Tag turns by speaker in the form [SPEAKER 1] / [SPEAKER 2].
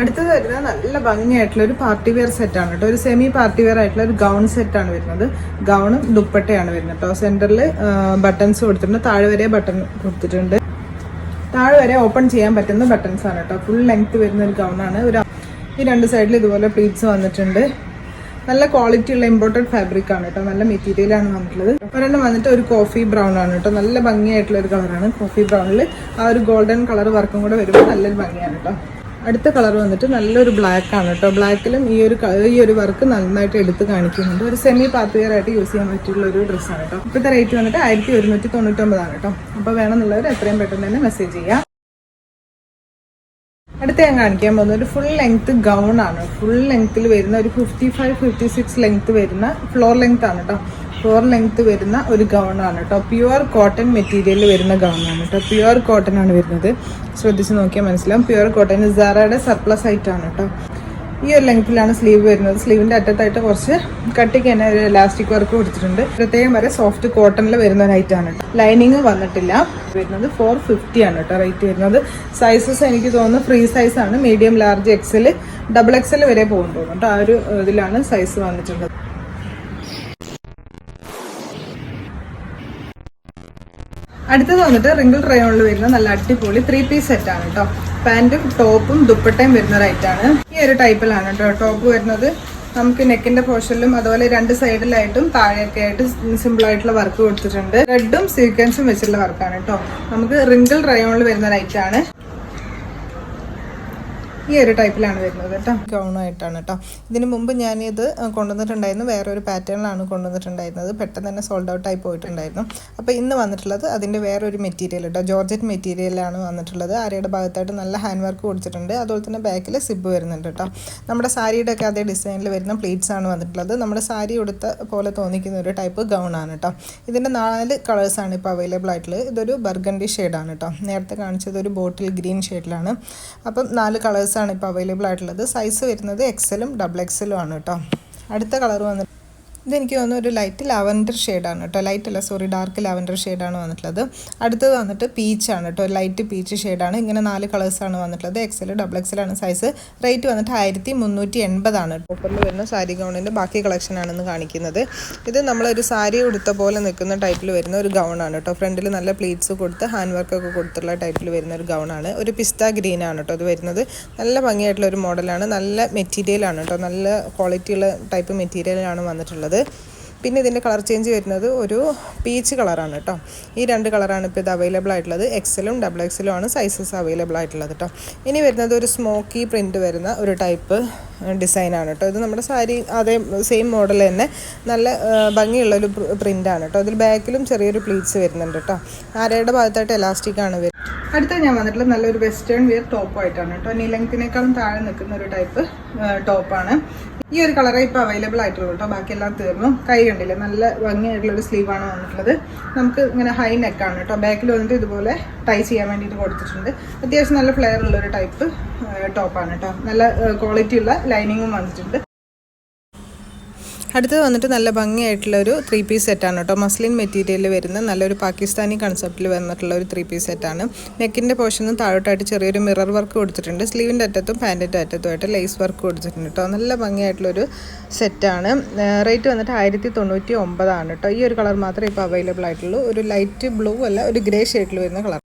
[SPEAKER 1] അടുത്തത് വരുന്നത് നല്ല ഭംഗിയായിട്ടുള്ള ഒരു പാർട്ടി വെയർ സെറ്റ് ആണ് കേട്ടോ. ഒരു സെമി പാർട്ടി വെയർ ആയിട്ടുള്ള ഒരു ഗൗൺ സെറ്റ് ആണ് വരുന്നത്. ഗൗണും ദുപ്പട്ടയാണ് വരുന്നത് കേട്ടോ. സെന്ററിൽ ബട്ടൺസ് കൊടുത്തിട്ടുണ്ട്. താഴെ വരെ ബട്ടൺ കൊടുത്തിട്ടുണ്ട്. താഴെ വരെ ഓപ്പൺ ചെയ്യാൻ പറ്റുന്ന ബട്ടൺസ് ആണ് കേട്ടോ. ഫുൾ ലെങ്ത് വരുന്ന ഒരു ഗൗണാണ് ഒരു ഈ രണ്ട് സൈഡിൽ ഇതുപോലെ പ്ലീറ്റ്സ് വന്നിട്ടുണ്ട്. നല്ല ക്വാളിറ്റി ഉള്ള ഇമ്പോർട്ടഡ് ഫാബ്രിക് ആണ് കേട്ടോ. നല്ല മെറ്റീരിയൽ ആണ് വന്നിട്ടുള്ളത്. ഒരെണ്ണം വന്നിട്ട് ഒരു കോഫി ബ്രൗൺ ആണ് കേട്ടോ. നല്ല ഭംഗിയായിട്ടുള്ള ഒരു കളറാണ് കോഫി ബ്രൗണിൽ ആ ഒരു ഗോൾഡൻ കളർ വർക്കും കൂടെ വരുമ്പോൾ നല്ലൊരു ഭംഗിയാണ് കേട്ടോ. അടുത്ത കളർ വന്നിട്ട് നല്ലൊരു ബ്ലാക്ക് ആണ് കേട്ടോ. ബ്ലാക്കിലും ഈ ഒരു ഈ ഒരു വർക്ക് നന്നായിട്ട് എടുത്ത് കാണിക്കുന്നുണ്ട്. ഒരു സെമി വെയർ ആയിട്ട് യൂസ് ചെയ്യാൻ പറ്റിയുള്ള ഒരു ഡ്രസ്സാണ് കേട്ടോ. ഇപ്പോഴത്തെ റേറ്റ് വന്നിട്ട് ആയിരത്തി ഒരുന്നൂറ്റി തൊണ്ണൂറ്റൊമ്പതാണ് കേട്ടോ. അപ്പോൾ വേണമെന്നുള്ളവർ എത്രയും പെട്ടെന്ന് തന്നെ മെസ്സേജ് ചെയ്യാം. അടുത്ത ഞാൻ കാണിക്കാൻ പോകുന്നത് ഒരു ഫുൾ ലെങ്ത് ഗൗൺ ആണ്. ഫുൾ ലെങ്ത്തിൽ വരുന്ന ഒരു fifty five fifty six length വരുന്ന ഫ്ലോർ ലെങ്ത് ആണ് കേട്ടോ. ഫ്ലോർ ലെങ്ത് വരുന്ന ഒരു ഗൗണാണ് കേട്ടോ. പ്യുവർ കോട്ടൺ മെറ്റീരിയൽ വരുന്ന ഗൗണാണ് കേട്ടോ. പ്യുവർ കോട്ടൺ ആണ് വരുന്നത്. ശ്രദ്ധിച്ച് നോക്കിയാൽ മനസ്സിലാവും. പ്യുവർ കോട്ടൺ സാറയുടെ സർപ്ലസ് ആയിട്ട് ആണ് കേട്ടോ. ഈ ഒരു ലെങ്ത്തിലാണ് സ്ലീവ് വരുന്നത്. സ്ലീവിന്റെ അറ്റത്തായിട്ട് കുറച്ച് കട്ടിക്ക് തന്നെ ഒരു ഇലാസ്റ്റിക് വർക്ക് കൊടുത്തിട്ടുണ്ട്. പ്രത്യേകം വരെ സോഫ്റ്റ് കോട്ടണിൽ വരുന്ന ഒരു ഐറ്റം ആണ് കേട്ടോ. ലൈനിങ് വന്നിട്ടില്ല. വരുന്നത് ഫോർ ഫിഫ്റ്റി ആണ് കേട്ടോ റേറ്റ് വരുന്നത്. സൈസസ് എനിക്ക് തോന്നുന്നു ഫ്രീ സൈസ് ആണ്. Medium large XL double XL വരെ പോകും തോന്നുന്നു കേട്ടോ. ആ ഒരു ഇതിലാണ് സൈസ് വന്നിട്ടുള്ളത്. അടുത്തത് വന്നിട്ട് റിങ്കിൾ ട്രയോണിൽ വരുന്ന നല്ല അടിപൊളി ത്രീ പീസ് സെറ്റ് ആണ് കേട്ടോ പാന്റും ടോപ്പും ദുപ്പട്ടയും വരുന്ന റൈറ്റാണ് ഈ ഒരു ടൈപ്പിലാണ് കേട്ടോ ടോപ്പ് വരുന്നത് നമുക്ക് നെക്കിന്റെ പോർഷനിലും അതുപോലെ രണ്ട് സൈഡിലായിട്ടും താഴെയൊക്കെ ആയിട്ട് സിമ്പിൾ ആയിട്ടുള്ള വർക്ക് കൊടുത്തിട്ടുണ്ട്. റെഡും സീക്വൻസും വെച്ചിട്ടുള്ള വർക്കാണ് കേട്ടോ നമുക്ക് റിങ്കിൾ റയോണിൽ വരുന്ന റൈറ്റ് ആണ്. ഈ ഒരു ടൈപ്പിലാണ് വരുന്നത് കേട്ടോ. ഗൗണായിട്ടാണ് കേട്ടോ. ഇതിന് മുമ്പ് ഞാനിത് കൊണ്ടുവന്നിട്ടുണ്ടായിരുന്നു. വേറെ ഒരു പാറ്റേണിലാണ് കൊണ്ടുവന്നിട്ടുണ്ടായിരുന്നത്. പെട്ടെന്ന് തന്നെ സോൾഡ് ഔട്ട് ആയി പോയിട്ടുണ്ടായിരുന്നു. അപ്പോൾ ഇന്ന് വന്നിട്ടുള്ളത് അതിന്റെ വേറെ ഒരു മെറ്റീരിയൽ കേട്ടോ ജോർജറ്റ് മെറ്റീരിയലാണ് വന്നിട്ടുള്ളത്. ആരുടെ ഭാഗത്തായിട്ട് നല്ല ഹാൻഡ് വർക്ക് കൊടുത്തിട്ടുണ്ട്. അതുപോലെ തന്നെ ബാക്കിൽ സിബ് വരുന്നുണ്ട് കേട്ടോ. നമ്മുടെ സാരിയുടെ ഒക്കെ അതേ ഡിസൈനിൽ വരുന്ന പ്ലീറ്റ്സ് ആണ് വന്നിട്ടുള്ളത്. നമ്മുടെ സാരി ഉടുത്ത പോലെ തോന്നിക്കുന്ന ഒരു ടൈപ്പ് ഗൗൺ ആണ് കേട്ടോ. ഇതിന്റെ നാല് കളേഴ്സാണ് ഇപ്പോൾ അവൈലബിൾ ആയിട്ടുള്ളത്. ഇതൊരു ബർഗണ്ടി ഷെയ്ഡാണ് കേട്ടോ. നേരത്തെ കാണിച്ചത് ഒരു ബോട്ടിൽ ഗ്രീൻ ഷെയ്ഡിലാണ് അപ്പം നാല് കളേഴ്സാണ് ഇപ്പോൾ അവൈലബിൾ ആയിട്ടുള്ളത്. സൈസ് വരുന്നത് എക്സലും ഡബിൾ എക്സലും ആണ് കേട്ടോ. അടുത്ത കളർ വന്നിട്ട് ഇതെനിക്ക് തോന്നുന്നു ഒരു ലൈറ്റ് ലാവൻഡർ ഷെയ്ഡാണ് കേട്ടോ. ലൈറ്റ് അല്ല സോറി ഡാർക്ക് ലാവൻഡർ ഷെയ്ഡാണ് വന്നിട്ടുള്ളത്. അടുത്തത് വന്നിട്ട് പീച്ചാണ് കേട്ടോ. ലൈറ്റ് പീച്ച് ഷെയ്ഡാണ് ഇങ്ങനെ നാല് കളേഴ്സാണ് വന്നിട്ടുള്ളത്. എക്സൽ ഡബിൾ എക്സലാണ് സൈസ് റേറ്റ് വന്നിട്ട് ആയിരത്തി മുന്നൂറ്റി എൺപതാണ് ഓഫറിൽ വരുന്ന സാരി ഗൗണിന്റെ ബാക്കി കളക്ഷൻ ആണെന്ന് കാണിക്കുന്നത്. ഇത് നമ്മളൊരു സാരി ഉടുത്ത പോലെ നിൽക്കുന്ന ടൈപ്പിൽ വരുന്ന ഒരു ഗൗണാണ് കേട്ടോ. ഫ്രണ്ടിൽ നല്ല പ്ലീറ്റ്സ് കൊടുത്ത് ഹാൻഡ് വർക്കൊക്കെ കൊടുത്തുള്ള ടൈപ്പിൽ വരുന്ന ഒരു ഗൗണാണ് ഒരു പിസ്ത ഗ്രീൻ ആണ് കേട്ടോ. അത് വരുന്നത് നല്ല ഭംഗിയായിട്ടുള്ള ഒരു മോഡലാണ് നല്ല മെറ്റീരിയലാണ് കേട്ടോ. നല്ല ക്വാളിറ്റിയുള്ള ടൈപ്പ് മെറ്റീരിയലാണ് വന്നിട്ടുള്ളത്. പിന്നെ ഇതിന്റെ കളർ ചേഞ്ച് വരുന്നത് ഒരു പീച്ച് കളറാണ് കേട്ടോ ഈ രണ്ട് കളറാണ് ഇപ്പോൾ ഇത് അവൈലബിൾ ആയിട്ടുള്ളത്. എക്സലും ഡബിൾ എക്സലും ആണ് സൈസസ് അവൈലബിൾ ആയിട്ടുള്ളത് കേട്ടോ ഇനി വരുന്നത് ഒരു സ്മോക്കി പ്രിന്റ് വരുന്ന ഒരു ടൈപ്പ് ഡിസൈനാണ് കേട്ടോ ഇത് നമ്മുടെ സാരി അതേ സെയിം മോഡൽ തന്നെ. നല്ല ഭംഗിയുള്ളൊരു പ്രിന്റാണ് കേട്ടോ അതിൽ ബാക്കിലും ചെറിയൊരു പ്ലീറ്റ്സ് വരുന്നുണ്ട് കേട്ടോ ആരയുടെ ഭാഗത്തായിട്ട് എലാസ്റ്റിക്കാണ് വരുന്നത് അടുത്ത ഞാൻ വന്നിട്ടുള്ള നല്ലൊരു വെസ്റ്റേൺ വിയർ ടോപ്പായിട്ടാണ് കേട്ടോ. നീ ലെങ്ത്തിനേക്കാളും താഴെ നിൽക്കുന്ന ഒരു ടൈപ്പ് ടോപ്പാണ് ഈ ഒരു കളറേ ഇപ്പോൾ അവൈലബിൾ ആയിട്ടുള്ളൂ കേട്ടോ. ബാക്കിയെല്ലാം തീർന്നു. കൈ കണ്ടില്ലേ? നല്ല ഭംഗിയായിട്ടുള്ള ഒരു സ്ലീവാണ് വന്നിട്ടുള്ളത്. നമുക്ക് ഇങ്ങനെ ഹൈ നെക്കാണ് കേട്ടോ. ബാക്കിൽ വന്നിട്ട് ഇതുപോലെ ടൈ ചെയ്യാൻ വേണ്ടിയിട്ട് കൊടുത്തിട്ടുണ്ട്. അത്യാവശ്യം നല്ല ഫ്ലെയർ ഉള്ള ഒരു ടൈപ്പ് ടോപ്പാണ് കേട്ടോ. നല്ല ക്വാളിറ്റി ഉള്ള ലൈനിങ്ങും വന്നിട്ടുണ്ട്. അടുത്തത് വന്നിട്ട് നല്ല ഭംഗിയായിട്ടുള്ള ഒരു ത്രീ പീസ് സെറ്റാണ് കേട്ടോ. മസ്ലിൻ മെറ്റീരിയലിൽ വരുന്ന നല്ലൊരു പാകിസ്ഥാനി കൺസെപ്റ്റിൽ വന്നിട്ടുള്ള ഒരു ത്രീ പീസ് സെറ്റാണ് നെക്കിന്റെ പോർഷനും താഴോട്ടായിട്ട് ചെറിയൊരു മിറർ വർക്ക് കൊടുത്തിട്ടുണ്ട്. സ്ലീവിന്റെ അറ്റത്തും പാന്റിന്റെ അറ്റത്തുമായിട്ട് ലേസ് വർക്ക് കൊടുത്തിട്ടുണ്ട് കേട്ടോ. നല്ല ഭംഗിയായിട്ടുള്ളൊരു സെറ്റാണ് റേറ്റ് വന്നിട്ട് ആയിരത്തി തൊണ്ണൂറ്റി ഒമ്പതാണ് കേട്ടോ. ഈ ഒരു കളർ മാത്രമേ ഇപ്പോൾ അവൈലബിൾ ആയിട്ടുള്ളൂ. ഒരു ലൈറ്റ് ബ്ലൂ അല്ല ഒരു ഗ്രേ ഷെയ്ഡിൽ വരുന്ന കളർ